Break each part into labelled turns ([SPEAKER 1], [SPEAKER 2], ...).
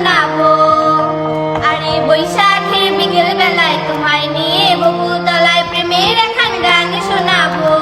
[SPEAKER 1] শোনাবো। আরে বৈশাখের বিকেল বেলায় তোমায় নিয়ে বহুতলায় তলায় প্রেমের এখান গান শোনাবো।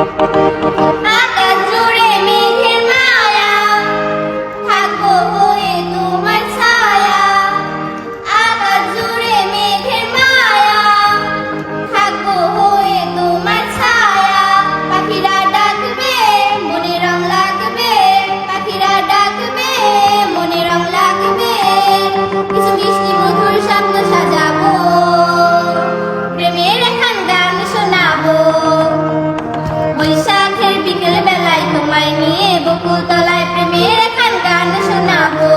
[SPEAKER 1] আকাশ কুতলায় প্রেমের এখন গান শোনাবো।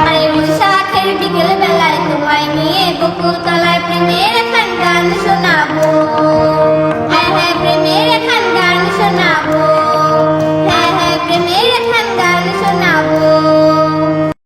[SPEAKER 1] আরে বৈশাখের বিকেল বেলায় তোমায় নিয়ে কুকুরতলায় প্রেমের এখন গান শোনাবো।